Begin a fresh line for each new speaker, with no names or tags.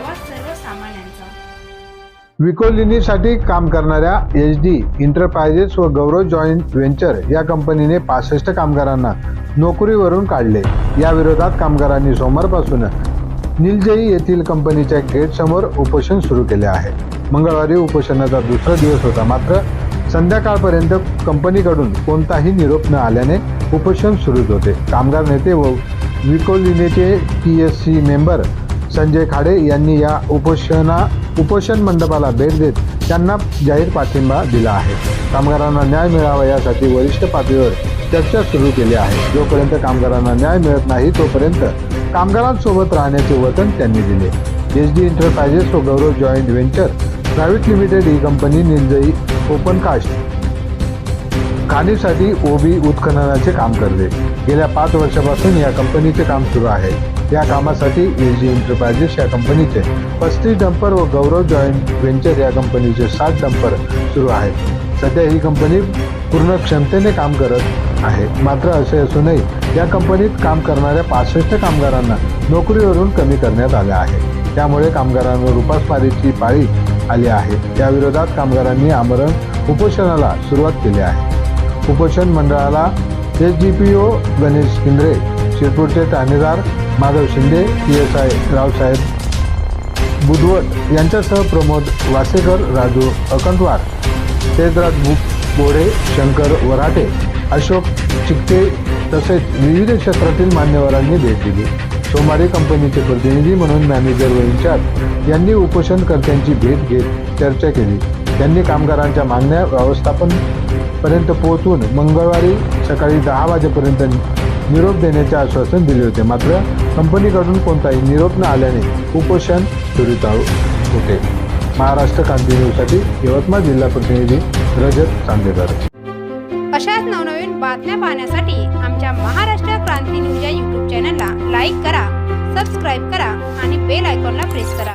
आवाज सर्वसामान्यांचा
विकोलिनीसाठी काम करणाऱ्या एच डी इंटरप्राइजेस व गौरव जॉईंट व्हेंचर या कंपनीने पासष्ट कामगारांना नोकरीवरून काढले. या विरोधात कामगारांनी सोमवारपासून निलजई येथील कंपनीच्या गेटसमोर उपोषण सुरू केले आहे. मंगळवारी उपोषणाचा दुसरा दिवस होता मात्र संध्याकाळपर्यंत कंपनीकडून कोणताही निरोप न आल्याने उपोषण सुरूच होते. कामगार नेते व विकोलिनीचे T S C member Sanjay Khade यांनी या उपोषणा उपोषण मंडपाला भेट देत त्यांना जाहीर पाठिंबा दिला आहे. कामगारांना न्याय मिळावा यासाठी वरिष्ठ पातळीवर चर्चा सुरू केली आहे. जोपर्यंत कामगारांना न्याय मिळत नाही तोपर्यंत कामगारांसोबत राहण्याचे वचन त्यांनी दिले. एच डी इंटरप्रायजेस व Gaurav joint venture private limited ही कंपनी निंजई ओपन कास्ट खाणीसाठी ओबी उत्खननाचे काम करते. गेल्या पाच वर्षापासून या कंपनीचे काम सुरू आहे. या कामासाठी एल जी एंटरप्राइजेस या कंपनीचे पस्तीस डंपर व गौरव जॉईंट व्हेंचर या कंपनीचे सात डंपर सुरू आहेत. सध्या ही कंपनी पूर्ण क्षमतेने काम करत आहे. मात्र असे असूनही या कंपनीत काम करणाऱ्या पासष्ट कामगारांना नोकरीवरून कमी करण्यात आले आहे. त्यामुळे कामगारांवर उपासमारीची पाळी आली आहे. त्याविरोधात कामगारांनी आमरण उपोषणाला सुरुवात केली आहे. उपोषण मंडळाला S G P O Ganesh Kindre शिरपूरचे Thanedar Madhav Shinde P S I Raosaheb Budhwat यांच्यासह प्रमोद वासेकर राजू अकंतवार तेजराज बुक बोडे शंकर वराटे अशोक चिकटे तसेच विविध क्षेत्रातील मान्यवरांनी भेट दिली. सोमवारी कंपनीचे प्रतिनिधी म्हणून मॅनेजर व इन्चार्ज यांनी उपोषणकर्त्यांची भेट घेत चर्चा केली. त्यांनी कामगारांच्या मागण्या व्यवस्थापन पर्यंत पोहोचून मंगळवारी सकाळी दहा वाजेपर्यंत निरोप देण्याचे आश्वासन दिले होते. मात्र कंपनीकडून कोणताही निरोप न आल्याने उपोषण सुरू चालू होते. महाराष्ट्र क्रांती न्यूजसाठी यवतमाळ जिल्हा प्रतिनिधी रजत चांदेकर.
अशाच नवनवीन बातम्या पाहण्यासाठी आमच्या महाराष्ट्र क्रांती न्यूज या यूट्यूब चॅनलला लाईक करा सबस्क्राईब करा आणि बेल आयकॉनला प्रेस करा.